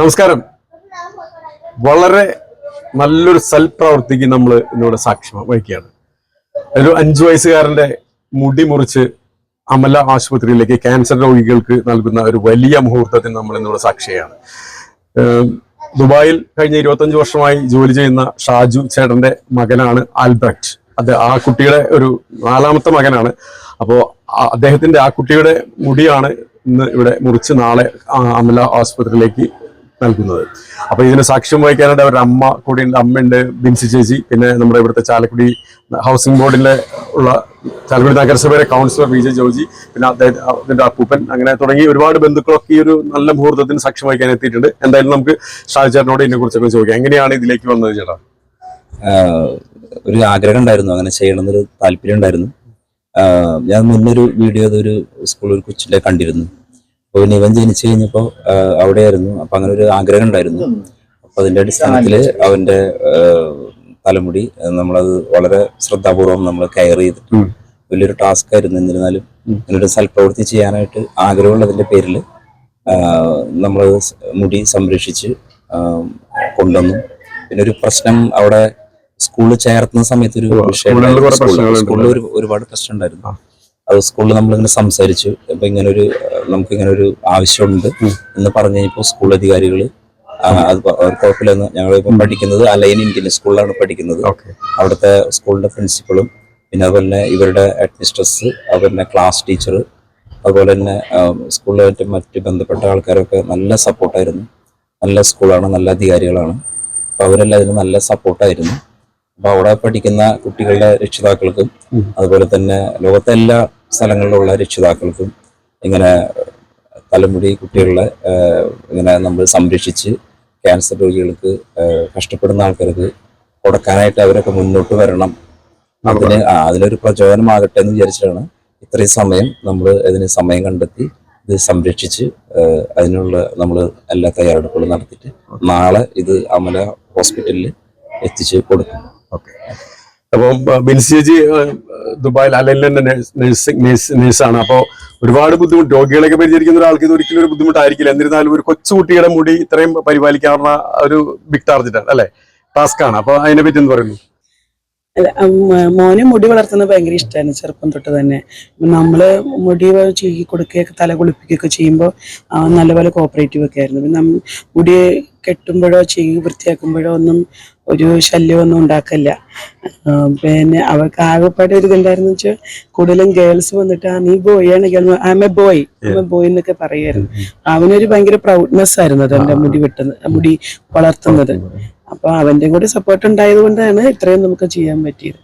നമസ്കാരം. വളരെ നല്ലൊരു സൽപ്രവർത്തിക്ക് നമ്മൾ ഇന്നിവിടെ സാക്ഷ്യം വഹിക്കുകയാണ്. ഒരു അഞ്ചു വയസ്സുകാരന്റെ മുടി മുറിച്ച് അമല ആശുപത്രിയിലേക്ക് ക്യാൻസർ രോഗികൾക്ക് നൽകുന്ന ഒരു വലിയ മുഹൂർത്തത്തിന് നമ്മൾ ഇന്നിവിടെ സാക്ഷിയാണ്. ദുബായിൽ കഴിഞ്ഞ ഇരുപത്തഞ്ച് വർഷമായി ജോലി ചെയ്യുന്ന ഷാജു ചേട്ടന്റെ മകനാണ് ആൽബർട്ട് അത് ആ കുട്ടിയുടെ ഒരു നാലാമത്തെ മകനാണ്. അപ്പോ അദ്ദേഹത്തിന്റെ ആ കുട്ടിയുടെ മുടിയാണ് ഇന്ന് ഇവിടെ മുറിച്ച് നാളെ അമല ആശുപത്രിയിലേക്ക് നൽകുന്നത്. അപ്പൊ ഇതിന് സാക്ഷ്യം വഹിക്കാനായിട്ട് അവരുടെ അമ്മ കൂടി അമ്മയുണ്ട് ബിൻസി ചേച്ചി പിന്നെ നമ്മുടെ ഇവിടുത്തെ ചാലക്കുടി ഹൗസിംഗ് ബോർഡിലെ ഉള്ള ചാലക്കുടി നഗരസഭയിലെ കൗൺസിലർ വി ജെ ജോജി പിന്നെ അദ്ദേഹത്തിന്റെ അപ്പൂപ്പൻ അങ്ങനെ തുടങ്ങി ഒരുപാട് ബന്ധുക്കളൊക്കെ ഈ ഒരു നല്ല മുഹൂർത്തത്തിന് സാക്ഷ്യം വഹിക്കാൻ എത്തിയിട്ടുണ്ട്. എന്തായാലും നമുക്ക് ഷാജി ചേട്ടനോട് ഇതിനെ കുറിച്ചൊക്കെ ചോദിക്കാം. എങ്ങനെയാണ് ഇതിലേക്ക് വന്നത് ചേട്ടാ? ഒരു ആഗ്രഹം ഉണ്ടായിരുന്നു അങ്ങനെ ചെയ്യണമെന്നൊരു താല്പര്യം ഉണ്ടായിരുന്നു. ഞാൻ മുന്നൊരു വീഡിയോ അതൊരു സ്കൂളിൽ ഒരു കൊച്ചിലെ കണ്ടിരുന്നു. അപ്പോൾ പിന്നെ ഇവൻ ജനിച്ചു കഴിഞ്ഞപ്പോൾ അവിടെയായിരുന്നു. അപ്പൊ അങ്ങനെ ഒരു ആഗ്രഹം ഉണ്ടായിരുന്നു. അപ്പൊ അതിന്റെ അടിസ്ഥാനത്തിൽ അവന്റെ തലമുടി നമ്മളത് വളരെ ശ്രദ്ധാപൂർവം നമ്മൾ കെയർ ചെയ്തിട്ട് വലിയൊരു ടാസ്ക് ആയിരുന്നു. എന്നിരുന്നാലും ഇങ്ങനൊരു സൽപ്രവൃത്തി ചെയ്യാനായിട്ട് ആഗ്രഹമുള്ളതിന്റെ പേരിൽ നമ്മൾ മുടി സംരക്ഷിച്ച് കൊണ്ടുവന്നു. പിന്നെ ഒരു പ്രശ്നം അവിടെ സ്കൂളിൽ ചേർത്തുന്ന സമയത്ത് ഒരു. സ്കൂളിൽ ഒരു ഒരുപാട് പ്രശ്നം ഉണ്ടായിരുന്നു. അത് സ്കൂളിൽ നമ്മളിങ്ങനെ സംസാരിച്ചു. അപ്പൊ ഇങ്ങനെ ഒരു നമുക്ക് ഇങ്ങനെ ഒരു ആവശ്യമുണ്ട് എന്ന് പറഞ്ഞു കഴിഞ്ഞപ്പോൾ സ്കൂൾ അധികാരികൾ അത് കുഴപ്പമില്ലെന്ന് ഞങ്ങൾ ഇപ്പം പഠിക്കുന്നത് അലൈൻ ഇന്ത്യൻ സ്കൂളിലാണ് പഠിക്കുന്നത്. അവിടുത്തെ സ്കൂളിന്റെ പ്രിൻസിപ്പളും പിന്നെ അതുപോലെ തന്നെ ഇവരുടെ അഡ്മിനിസ്ട്രസ് അതുപോലെ തന്നെ ക്ലാസ് ടീച്ചർ അതുപോലെ തന്നെ സ്കൂളിലെ മറ്റ് ബന്ധപ്പെട്ട ആൾക്കാരൊക്കെ നല്ല സപ്പോർട്ടായിരുന്നു. നല്ല സ്കൂളാണ് നല്ല അധികാരികളാണ്. അപ്പൊ അവരെല്ലാം അതിന് നല്ല സപ്പോർട്ടായിരുന്നു. അപ്പൊ അവിടെ പഠിക്കുന്ന കുട്ടികളുടെ രക്ഷിതാക്കൾക്കും അതുപോലെ തന്നെ ലോകത്തെ എല്ലാ സ്ഥലങ്ങളിലുള്ള രക്ഷിതാക്കൾക്കും ഇങ്ങനെ തലമുടി കുട്ടികളെ ഇങ്ങനെ നമ്മൾ സംരക്ഷിച്ച് ക്യാൻസർ രോഗികൾക്ക് കഷ്ടപ്പെടുന്ന ആൾക്കാർക്ക് കൊടുക്കാനായിട്ട് അവരൊക്കെ മുന്നോട്ട് വരണം. അതിന് അതിനൊരു പ്രചോദനമാകട്ടെ എന്ന് വിചാരിച്ചിട്ടാണ് ഇത്രയും സമയം നമ്മൾ ഇതിന് സമയം കണ്ടെത്തി ഇത് സംരക്ഷിച്ച് അതിനുള്ള നമ്മൾ എല്ലാ തയ്യാറെടുപ്പുകളും നടത്തിയിട്ട് നാളെ ഇത് അമല ഹോസ്പിറ്റലിൽ എത്തിച്ച് കൊടുക്കും. ഓക്കെ. അപ്പം ബിൻസി ചേച്ചി ദുബായിൽ അലൈനിലെ നഴ്സിംഗ് നേഴ്സാണ്. അപ്പോൾ ഒരുപാട് ബുദ്ധിമുട്ട് രോഗികളെയൊക്കെ പരിചരിക്കുന്ന ഒരാൾക്ക് ഇത് ഒരിക്കലും ഒരു ബുദ്ധിമുട്ടായിരിക്കില്ല. എന്നിരുന്നാലും ഒരു കൊച്ചുകുട്ടിയുടെ മുടി ഇത്രയും പരിപാലിക്കാവുന്ന ഒരു ബിഗ് ടാർജറ്റാണ് അല്ലേ? ടാസ്ക് ആണ്. അപ്പൊ അതിനെ പറ്റി എന്ത് പറയുന്നു? അല്ല, മോനെ മുടി വളർത്തുന്നത് ഭയങ്കര ഇഷ്ടമാണ് ചെറുപ്പം തൊട്ട് തന്നെ. നമ്മൾ മുടി ചീകി കൊടുക്കുകയൊക്കെ തല കുളിപ്പിക്കുകയൊക്കെ ചെയ്യുമ്പോൾ നല്ലപോലെ കോപ്പറേറ്റീവ് ഒക്കെ ആയിരുന്നു. പിന്നെ മുടി കെട്ടുമ്പോഴോ ചീകി വൃത്തിയാക്കുമ്പോഴോ ഒന്നും ഒരു ശല്യമൊന്നും ഉണ്ടാക്കില്ല പിന്നെ അവർക്ക് ആകെപ്പാട് ഒരു ഇതുണ്ടായിരുന്നു വെച്ചാൽ കൂടുതലും ഗേൾസ് വന്നിട്ട് ആ നീ ബോയ് ആണ് girl am a boy am a boy എന്നൊക്കെ പറയുമായിരുന്നു അവനൊരു ഭയങ്കര പ്രൗഡ്നെസ് ആയിരുന്നു അത് എന്റെ മുടി വെട്ടുന്നത് മുടി വളർത്തുന്നത്. അപ്പൊ അവന്റെ കൂടി സപ്പോർട്ട് ഉണ്ടായത് കൊണ്ടാണ് ഇത്രയും നമുക്ക് ചെയ്യാൻ പറ്റിയത്.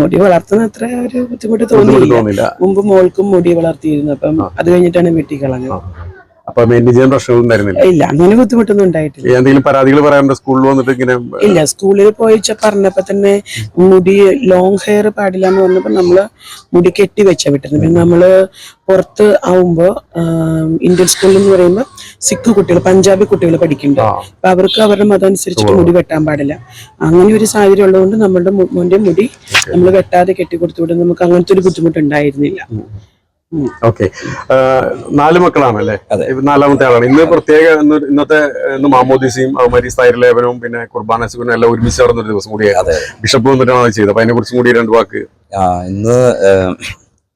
മുടി വളർത്തുന്ന അത്ര ഒരു ബുദ്ധിമുട്ട് തോന്നിയില്ല. മുമ്പ് മോൾക്കും മുടി വളർത്തിയിരുന്നു. അപ്പം അത് കഴിഞ്ഞിട്ടാണ് വെട്ടി കളഞ്ഞത് അപ്പൊ മെയിന്റെയിൻ പ്രശ്നമൊന്നും ഉണ്ടായിരുന്നില്ല. ഇല്ല അങ്ങനെ ബുദ്ധിമുട്ടൊന്നും ഉണ്ടായിട്ടില്ല. എന്തെങ്കിലും പരാതികൾ പറയാറുണ്ട് സ്കൂളിൽ വന്നിട്ട് ഇങ്ങനെ ഇല്ല സ്കൂളിൽ പോയി പറഞ്ഞപ്പോ തന്നെ മുടി ലോങ് ഹെയർ പാടില്ല എന്ന് പറഞ്ഞപ്പോ നമ്മൾ മുടി കെട്ടി വെച്ചാ വിട്ടിരുന്നു. പിന്നെ നമ്മൾ പുറത്ത് ആവുമ്പോ ഇന്ത്യൻ സ്കൂളിൽ എന്ന് പറയുമ്പോ സിഖ് കുട്ടികൾ പഞ്ചാബി കുട്ടികൾ പഠിക്കുന്നുണ്ട്. അപ്പൊ അവർക്ക് അവരുടെ മതം അനുസരിച്ചിട്ട് മുടി വെട്ടാൻ പാടില്ല. അങ്ങനെ ഒരു സാഹചര്യം ഉള്ളതുകൊണ്ട് നമ്മളുടെ മോന്റെ മുടി നമ്മൾ വെട്ടാതെ കെട്ടി കൊടുത്തുകൊണ്ട് നമുക്ക് അങ്ങനത്തെ ഒരു ബുദ്ധിമുട്ട് ഉണ്ടായിരുന്നില്ല ഓക്കെ നാല് മക്കളാണല്ലേ? അല്ലെ നാലാമത്തെ ആളാണ്. ഇന്ന് പ്രത്യേക ഇന്നത്തെ ഇന്ന് മാമോദിസയും മരീസ് തൈരലേപനവും പിന്നെ കുർബാന സുഖനും എല്ലാം ഒരുമിച്ച് നടന്ന ഒരു ദിവസം കൂടി ബിഷപ്പ് വന്നിട്ടാണ് അത് ചെയ്തത്. അപ്പൊ അതിനെ കുറിച്ചും കൂടി രണ്ട് വാക്ക്. ഇന്ന്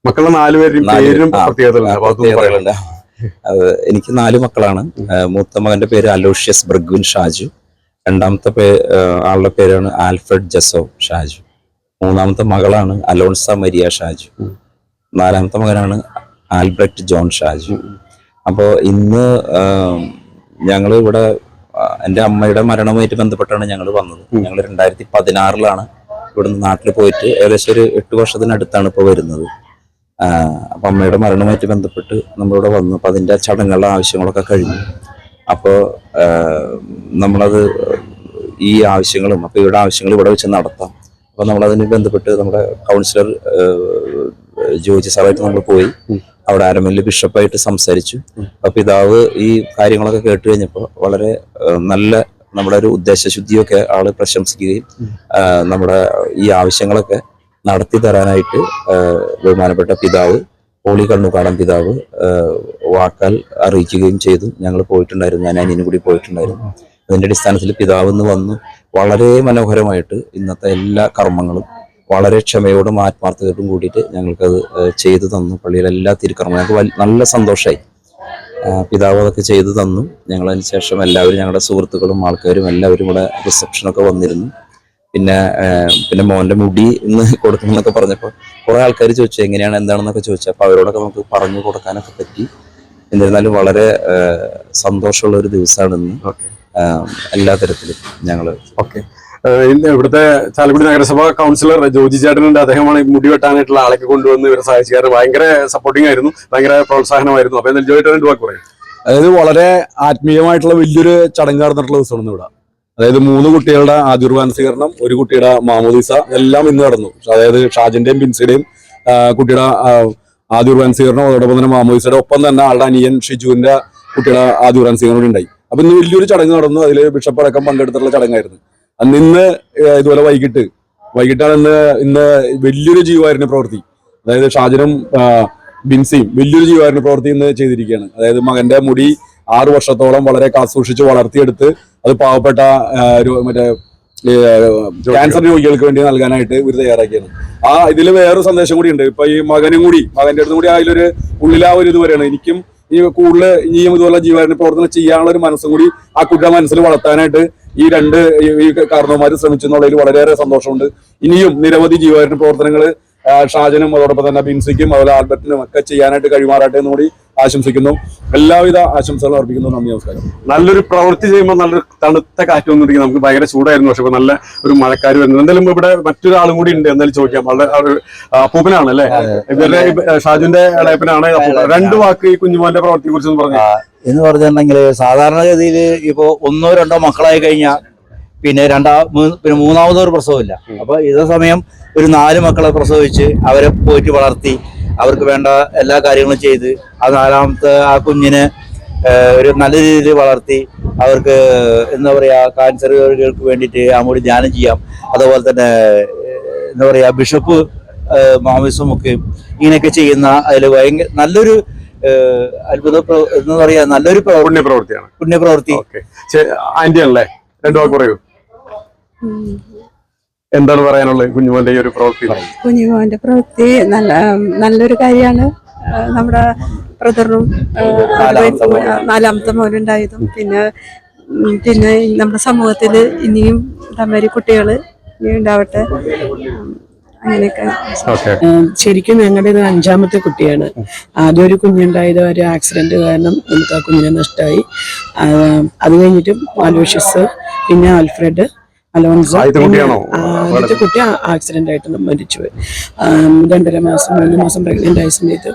മക്കളുടെ മക്കളെ നാലുപേരും പേരും. പ്രത്യേകതകളുണ്ട്. എനിക്ക് നാല് മക്കളാണ്. മൂത്ത മകന്റെ പേര് അലോഷ്യസ് ബ്രഗ്വിൻ ഷാജു. രണ്ടാമത്തെ പേ ആളുടെ പേരാണ് ആൽഫ്രഡ് ജസോ ഷാജു. മൂന്നാമത്തെ മകളാണ് അലോൺസ മരിയ ഷാജു. നാലാമത്തെ മകനാണ് ആൽബർട്ട് ജോൺ ഷാജു. അപ്പോൾ ഇന്ന് ഞങ്ങൾ ഇവിടെ എന്റെ അമ്മയുടെ മരണവുമായിട്ട് ബന്ധപ്പെട്ടാണ് ഞങ്ങൾ വന്നത്. ഞങ്ങൾ രണ്ടായിരത്തി പതിനാറിലാണ് ഇവിടുന്ന് നാട്ടിൽ പോയിട്ട് ഏകദേശം ഒരു എട്ട് വർഷത്തിനടുത്താണ് ഇപ്പോൾ വരുന്നത്. അപ്പം അമ്മയുടെ മരണവുമായിട്ട് ബന്ധപ്പെട്ട് നമ്മളിവിടെ വന്നു. അപ്പം അതിന്റെ ചടങ്ങുകളുടെ ആവശ്യങ്ങളൊക്കെ കഴിഞ്ഞു. അപ്പോൾ നമ്മളത് ഈ ആവശ്യങ്ങളും അപ്പോൾ ഇവിടെ ആവശ്യങ്ങൾ ഇവിടെ വെച്ച് നടത്താം. അപ്പോൾ നമ്മളതിന് ബന്ധപ്പെട്ട് നമ്മുടെ കൗൺസിലർ ജോജി സാറായിട്ട് നമ്മൾ പോയി. അവിടെ അരമല്ല് ബിഷപ്പായിട്ട് സംസാരിച്ചു. അപ്പൊ പിതാവ് ഈ കാര്യങ്ങളൊക്കെ കേട്ട് കഴിഞ്ഞപ്പോൾ വളരെ നല്ല നമ്മുടെ ഒരു ഉദ്ദേശശുദ്ധിയൊക്കെ ആൾ പ്രശംസിക്കുകയും നമ്മുടെ ഈ ആവശ്യങ്ങളൊക്കെ നടത്തി തരാനായിട്ട് ബഹുമാനപ്പെട്ട പിതാവ് പോളി കണ്ണുകാടൻ പിതാവ് വാക്കാൽ അറിയിക്കുകയും ചെയ്തു. ഞങ്ങൾ പോയിട്ടുണ്ടായിരുന്നു. ഞാൻ അനിയനും കൂടി പോയിട്ടുണ്ടായിരുന്നു. അതിന്റെ അടിസ്ഥാനത്തിൽ പിതാവ് ഇന്ന് വന്നു. വളരെ മനോഹരമായിട്ട് ഇന്നത്തെ എല്ലാ കർമ്മങ്ങളും വളരെ ക്ഷമയോടും ആത്മാർത്ഥതയോടും കൂടിയിട്ട് ഞങ്ങൾക്കത് ചെയ്തു തന്നു. പള്ളിയിലെ എല്ലാ തിരുക്കർമ്മം ഞങ്ങൾക്ക് നല്ല സന്തോഷമായി പിതാവ് അതൊക്കെ ചെയ്തു തന്നു. ഞങ്ങളതിന് ശേഷം എല്ലാവരും ഞങ്ങളുടെ സുഹൃത്തുക്കളും ആൾക്കാരും എല്ലാവരും ഇവിടെ റിസപ്ഷനൊക്കെ വന്നിരുന്നു. പിന്നെ പിന്നെ മോന്റെ മുടി ഇന്ന് കൊടുക്കണം എന്നൊക്കെ പറഞ്ഞപ്പോൾ കുറേ ആൾക്കാർ ചോദിച്ചു എങ്ങനെയാണ്? എന്താണെന്നൊക്കെ ചോദിച്ചു. അപ്പോൾ അവരോടൊക്കെ നമുക്ക് പറഞ്ഞു കൊടുക്കാനൊക്കെ പറ്റി. എന്നിരുന്നാലും വളരെ സന്തോഷമുള്ള ഒരു ദിവസമാണ് ഇന്ന്. എല്ലാ തരത്തിലും ഞങ്ങൾ ഓക്കെ. ഇവിടുത്തെ ചാലക്കുടി നഗരസഭ കൗൺസിലർ ജോജി ചേട്ടനുണ്ട്. അദ്ദേഹമാണ് മുടി വെട്ടാനായിട്ടുള്ള ആളൊക്കെ കൊണ്ടുവന്ന് ഇവരെ സഹായിച്ചു. കാരണം ഭയങ്കര സപ്പോർട്ടിംഗ് ആയിരുന്നു. ഭയങ്കര പ്രോത്സാഹനമായിരുന്നു. അപ്പൊ എന്തായാലും ജോയി ചേട്ടൻ വാക്ക് പറയും? അതായത് വളരെ ആത്മീയമായിട്ടുള്ള വലിയൊരു ചടങ്ങ് നടന്നിട്ടുള്ള ദിവസമാണ് ഇവിടെ. അതായത് മൂന്ന് കുട്ടികളുടെ സ്വീകരണം ഒരു കുട്ടിയുടെ മാമോദിസ എല്ലാം ഇന്ന് നടന്നു. അതായത് ഷാജിന്റെയും ബിൻസിയുടെയും കുട്ടിയുടെ സ്വീകരണം അതോടൊപ്പം തന്നെ മാമോദിസയുടെ ഒപ്പം തന്നെ ആളുടെ അനിയൻ ഷിജുവിന്റെ കുട്ടിയുടെ സ്വീകരണം ഉണ്ടായി. അപ്പൊ ഇന്ന് വലിയൊരു ചടങ്ങ് നടന്നു. അതിൽ ബിഷപ്പ് അടക്കം പങ്കെടുത്തിട്ടുള്ള ചടങ്ങായിരുന്നു. അന്ന് ഇന്ന് ഇതുപോലെ വൈകിട്ട് വൈകിട്ടാണ് ഇന്ന് ഇന്ന് വലിയൊരു ജീവായിരുന്നു പ്രവൃത്തി. അതായത് ഷാജനും ബിൻസിയും വലിയൊരു ജീവായിരുന്നു പ്രവൃത്തി ഇന്ന് ചെയ്തിരിക്കുകയാണ്. അതായത് മകന്റെ മുടി ആറു വർഷത്തോളം വളരെ കാസൂക്ഷിച്ച് വളർത്തിയെടുത്ത് അത് പാവപ്പെട്ട മറ്റേ ക്യാൻസർ രോഗികൾക്ക് വേണ്ടി നൽകാനായിട്ട് ഇവർ തയ്യാറാക്കിയാണ് ആ ഇതിൽ വേറൊരു സന്ദേശം കൂടി ഉണ്ട്. ഇപ്പൊ ഈ മകനും കൂടി മകന്റെ അടുത്തും കൂടി അതിലൊരു ഉള്ളിൽ ആ ഒരു ഇത് വരെയാണ്. എനിക്കും ഈ കൂടുതൽ ഇനിയും ഇതുപോലെ ജീവന പ്രവർത്തനം ചെയ്യാനുള്ള ഒരു മനസ്സും കൂടി ആ കുട്ടിയുടെ മനസ്സിൽ വളർത്താനായിട്ട് ഈ രണ്ട് ഈ- കാരണവന്മാർ ശ്രമിച്ചു എന്നുള്ളതിൽ വളരെയേറെ സന്തോഷമുണ്ട്. ഇനിയും നിരവധി ജീവകാരുണ്യ പ്രവർത്തനങ്ങൾ ഷാജനും അതോടൊപ്പം തന്നെ ബിൻസിക്കും അതുപോലെ ആൽബർട്ടിനും ഒക്കെ ചെയ്യാനായിട്ട് കഴിയുമാറാട്ടെ എന്ന് കൂടി ആശംസിക്കുന്നു. എല്ലാവിധ ആശംസകളും അർപ്പിക്കുന്നു. നന്ദി നമസ്കാരം. നല്ലൊരു പ്രവൃത്തി ചെയ്യുമ്പോൾ നല്ലൊരു തണുത്ത കാറ്റ് വന്നിരിക്കും. നമുക്ക് ഭയങ്കര ചൂടായിരുന്നു. പക്ഷെ നല്ല ഒരു മഴക്കാർ വരുന്നു. എന്തായാലും ഇവിടെ മറ്റൊരാളും കൂടി ഉണ്ട്. എന്തായാലും ചോദിക്കാം. വളരെ അപ്പൂപ്പനാണ് അല്ലേ? ഇവരുടെ ഷാജുന്റെ ഇളയപ്പനാണ് രണ്ടു രണ്ട് വാക്ക് ഈ കുഞ്ഞുമോന്റെ പ്രവൃത്തിയെ കുറിച്ച് പറഞ്ഞു എന്ന് പറഞ്ഞിട്ടുണ്ടെങ്കിൽ സാധാരണഗതിയിൽ ഇപ്പോൾ ഒന്നോ രണ്ടോ മക്കളായി കഴിഞ്ഞാൽ പിന്നെ രണ്ടാ പിന്നെ മൂന്നാമതോ ഒരു പ്രസവമില്ല. അപ്പൊ ഇതേ സമയം ഒരു നാല് മക്കളെ പ്രസവിച്ച് അവരെ പോയിട്ട് വളർത്തി അവർക്ക് വേണ്ട എല്ലാ കാര്യങ്ങളും ചെയ്ത് ആ നാലാമത്തെ ആ കുഞ്ഞിനെ ഒരു നല്ല രീതിയിൽ വളർത്തി അവർക്ക് എന്താ പറയാ കാൻസർ രോഗികൾക്ക് വേണ്ടിയിട്ട് മുടി ധ്യാനം ചെയ്യാം. അതുപോലെ തന്നെ എന്താ പറയാ ബിഷപ്പ് ഏഹ്, മാമിസും ഒക്കെ ഇങ്ങനെയൊക്കെ ചെയ്യുന്ന അതിൽ ഭയങ്കര നല്ലൊരു അത്ഭുത എന്ന് പറയാ നല്ലൊരു പുണ്യപ്രവൃത്തിയാണ്. പുണ്യ പ്രവൃത്തിയാണ് പുണ്യപ്രവൃത്തി. ഓക്കെ. ആന്റി ആണല്ലേ രണ്ടു വാക്ക് പറയൂ. എന്താണ് പറയാനുള്ളത്? കുഞ്ഞുമോന്റെ ഈ ഒരു പ്രവൃത്തി? കുഞ്ഞുമോന്റെ പ്രവൃത്തി നല്ല നല്ലൊരു കാര്യമാണ്. നമ്മുടെ ബ്രദറും നാലാമത്തെ മോനുണ്ടായതും. പിന്നെ പിന്നെ നമ്മുടെ സമൂഹത്തിൽ ഇനിയും തമ്മരി കുട്ടികൾ ഇനി ഉണ്ടാവട്ടെ. അങ്ങനെയൊക്കെ. ശരിക്കും ഞങ്ങളുടെ ഇത് അഞ്ചാമത്തെ കുട്ടിയാണ്. ആദ്യം ഒരു കുഞ്ഞുണ്ടായത് ഒരു ആക്സിഡന്റ് കാരണം നമുക്ക് ആ കുഞ്ഞിനെ നഷ്ടമായി അത് കഴിഞ്ഞിട്ട് പിന്നെ ആൽഫ്രഡ് അലോൺസോ ആദ്യത്തെ കുട്ടി ആക്സിഡന്റ് ആയിട്ട് മരിച്ചുപോയി രണ്ടര മാസം മൂന്ന് മാസം പ്രഗ്നന്റ് ആയ സമയത്ത്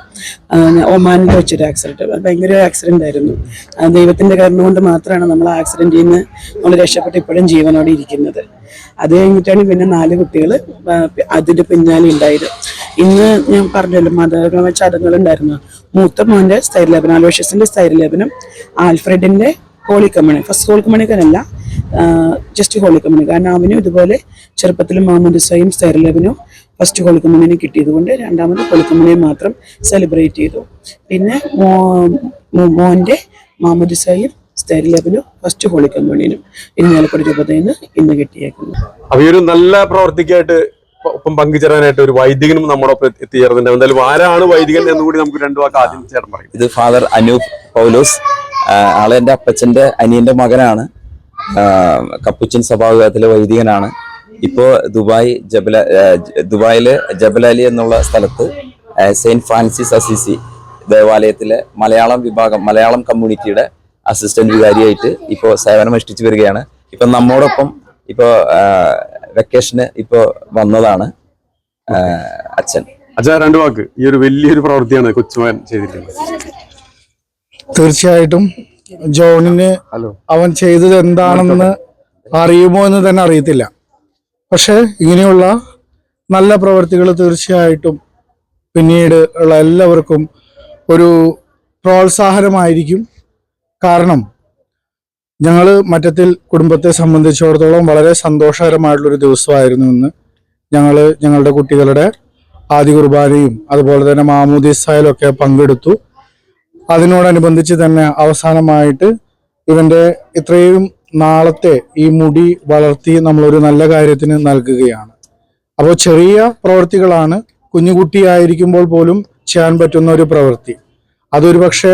ഒമാനിൽ വെച്ചൊരു ആക്സിഡന്റ് ഭയങ്കര ആക്സിഡന്റ് ആയിരുന്നു. ദൈവത്തിന്റെ കാരണം കൊണ്ട് മാത്രമാണ് നമ്മൾ ആക്സിഡന്റിൽ നിന്ന് നമ്മൾ രക്ഷപ്പെട്ട് ഇപ്പോഴും ജീവനോടെ ഇരിക്കുന്നത്. അത് കഴിഞ്ഞിട്ടാണ് പിന്നെ നാല് കുട്ടികൾ അതിന്റെ പിന്നാലെ ഉണ്ടായത്. ഇന്ന് ഞാൻ പറഞ്ഞല്ലോ മതപരമായ ചടങ്ങുകൾ ഉണ്ടായിരുന്നു മൂത്ത മോന്റെ സ്ഥൈര്യലേപനം അലോഷ്യസിന്റെ സ്ഥൈര്യലേപനം ആൽഫ്രഡിന്റെ ഹോളി കമ്മണി ഫസ്റ്റ് ഹോളി കമ്മണിക്കനല്ല ജസ്റ്റ് ഹോളി കമ്മണി കാരണം അവനും ഇതുപോലെ ചെറുപ്പത്തിൽ മാമുദിസയും സ്ഥൈര്യലേപനവും ഫസ്റ്റ് ഹോളി കിട്ടിയതുകൊണ്ട് കിട്ടിയത് കൊണ്ട് രണ്ടാമത് ഹോളി മാത്രം സെലിബ്രേറ്റ് ചെയ്തു. പിന്നെ മോ- മോ- മോന്റെ മാമുദിസയും സ്ഥൈര്യലേപനും ഫസ്റ്റ് ഹോളി കമ്മണിനും ഇരിഞ്ഞാലക്കുടി രൂപതയിൽ നിന്ന് ഇന്ന് കിട്ടിയേക്കുന്നു. ഒരു നല്ല പ്രവർത്തിക്കായിട്ട് ഒപ്പം പങ്കുചേരാനായിട്ട് ഒരു വൈദികനും നമ്മുടെ ഒപ്പം എത്തിച്ചേർന്നുണ്ട് എന്തായാലും ആരാണ് വൈദികൻ എന്ന് കൂടി നമുക്ക് രണ്ടു വാക്ക് ആദ്യം ചേട്ടൻ പറയും. ഇത് ഫാദർ അനൂപ് പൗലോസ്. ആളെ എന്റെ അപ്പച്ചന്റെ അനിയന്റെ മകനാണ്. കപ്പുച്ചിൻ സഭാവിഭാഗത്തിലെ വൈദികനാണ്. ഇപ്പോൾ ദുബായ് ജബല ദുബായിലെ ജബലാലി എന്നുള്ള സ്ഥലത്ത് സെയിന്റ് സെയിന്റ് ഫ്രാൻസിസ് അസിസി ദേവാലയത്തിലെ മലയാളം വിഭാഗം മലയാളം കമ്മ്യൂണിറ്റിയുടെ അസിസ്റ്റന്റ് വികാരിയായിട്ട് ഇപ്പോൾ സേവനം അനുഷ്ഠിച്ചു വരികയാണ്. ഇപ്പം നമ്മോടൊപ്പം ഇപ്പോൾ വെക്കേഷന് ഇപ്പോൾ വന്നതാണ് അച്ഛൻ. അച്ഛാ രണ്ടു വാക്ക്. ഈ ഒരു വലിയൊരു പ്രവൃത്തിയാണ് കൊച്ചുമാൻ ചെയ്തിട്ടുള്ളത് തീർച്ചയായിട്ടും ജോണിന് അവൻ ചെയ്തത് എന്താണെന്ന് അറിയുമോ എന്ന് തന്നെ അറിയത്തില്ല. പക്ഷെ ഇങ്ങനെയുള്ള നല്ല പ്രവർത്തികൾ തീർച്ചയായിട്ടും പിന്നീട് ഉള്ള എല്ലാവർക്കും ഒരു പ്രോത്സാഹനമായിരിക്കും. കാരണം ഞങ്ങൾ മറ്റത്തിൽ കുടുംബത്തെ സംബന്ധിച്ചിടത്തോളം വളരെ സന്തോഷകരമായിട്ടുള്ളൊരു ദിവസമായിരുന്നു ഇന്ന്. ഞങ്ങൾ ഞങ്ങളുടെ കുട്ടികളുടെ ആദ്യ കുർബാനയും അതുപോലെ തന്നെ മാമൂദിസായാലൊക്കെ പങ്കെടുത്തു. അതിനോടനുബന്ധിച്ച് തന്നെ അവസാനമായിട്ട് ഇവന്റെ ഇത്രയും നാളത്തെ ഈ മുടി വളർത്തി നമ്മളൊരു നല്ല കാര്യത്തിന് നൽകുകയാണ്. അപ്പോൾ ചെറിയ പ്രവൃത്തികളാണ് കുഞ്ഞുകുട്ടിയായിരിക്കുമ്പോൾ പോലും ചെയ്യാൻ പറ്റുന്ന ഒരു പ്രവൃത്തി. അതൊരു പക്ഷേ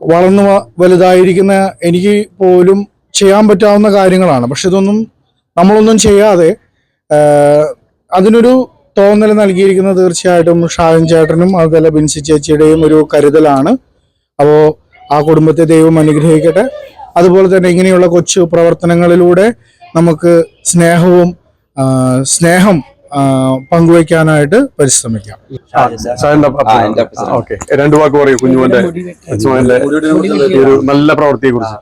വളർന്നു വലുതായിരിക്കുന്ന എനിക്ക് പോലും ചെയ്യാൻ പറ്റാവുന്ന കാര്യങ്ങളാണ്. പക്ഷെ ഇതൊന്നും നമ്മളൊന്നും ചെയ്യാതെ അതിനൊരു തോന്നൽ നൽകിയിരിക്കുന്നത് തീർച്ചയായിട്ടും ഷാജൻ ചേട്ടനും അതുപോലെ ബിൻസി ചേച്ചിയുടെയും ഒരു കരുതലാണ്. അപ്പോൾ ആ കുടുംബത്തെ ദൈവം അനുഗ്രഹിക്കട്ടെ. അതുപോലെ തന്നെ ഇങ്ങനെയുള്ള കൊച്ചു പ്രവർത്തനങ്ങളിലൂടെ നമുക്ക് സ്നേഹവും സ്നേഹം പങ്കുവയ്ക്കാനായിട്ട് പരിശ്രമിക്കാം. ഓക്കെ. രണ്ടു വാക്ക് പറയൂ കുഞ്ഞുമോന്റെ ഒരു നല്ല പ്രവൃത്തിയെ കുറിച്ച്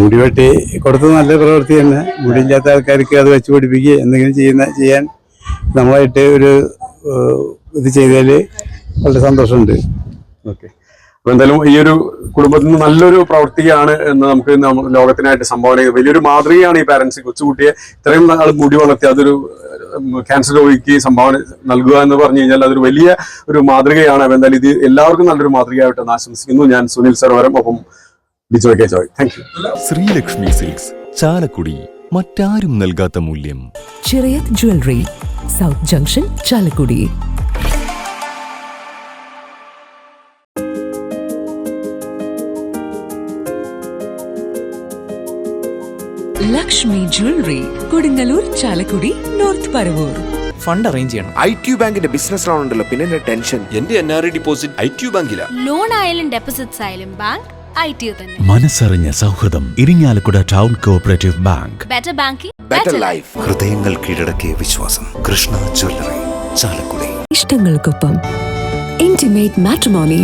മുടി വെട്ടി കൊടുത്തത് നല്ല പ്രവൃത്തി തന്നെ. മുടിയില്ലാത്ത ആൾക്കാർക്ക് അത് വെച്ച് പിടിപ്പിക്കുക എന്തെങ്കിലും ചെയ്യുന്ന ചെയ്യാൻ നമ്മളായിട്ട് ഒരു ഇത് ചെയ്താൽ വളരെ സന്തോഷമുണ്ട്. ഓക്കെ. അപ്പൊ എന്തായാലും ഈ ഒരു കുടുംബത്തിൽ നിന്ന് നല്ലൊരു പ്രവൃത്തിയാണ് എന്ന് നമുക്ക് ലോകത്തിനായിട്ട് സംഭാവന ചെയ്തു. വലിയൊരു മാതൃകയാണ് ഈ പാരന്റ്സ് കൊച്ചുകുട്ടിയെ ഇത്രയും നാൾ മുടി വളർത്തി അതൊരു ക്യാൻസർ രോഗിക്ക് സംഭാവന നൽകുക എന്ന് പറഞ്ഞു കഴിഞ്ഞാൽ അതൊരു വലിയ ഒരു മാതൃകയാണ്. അപ്പൊ എന്തായാലും ഇത് എല്ലാവർക്കും നല്ലൊരു മാതൃകയായിട്ട് ആശംസിക്കുന്നു. ഞാൻ സുനിൽ സർവരം ഒപ്പം Bijoy K Joy. Thank you Sreelakshmi silks Chalakudy. മറ്റാരും നൽകാത്ത മൂല്യം. ചെറിയ jewellery south junction Chalakudy. Lakshmi jewellery Kodungallur Chalakudy north Paravur fund arrange ചെയ്യണം. ഐ ടി ബാങ്കിന്റെ ബിസിനസ് ലോൺ ഉണ്ടല്ലോ പിന്നെ എന്റെ ടെൻഷൻ എന്റെ N R I deposit I T ബാങ്കില. Loan ആയാലും ഡെപ്പോസിറ്റ്സ് ആയാലും ബാങ്ക് ഐ ടി തന്നെ. മനസ്സറിഞ്ഞ സൗഹൃദം Irinjalakuda town cooperative bank better banking better life ഹൃദയങ്ങൾ കീഴടക്കിയ വിശ്വാസം. Krishna jewellery Chalakudy. ഇഷ്ടങ്ങൾക്കൊപ്പം. Intimate matrimony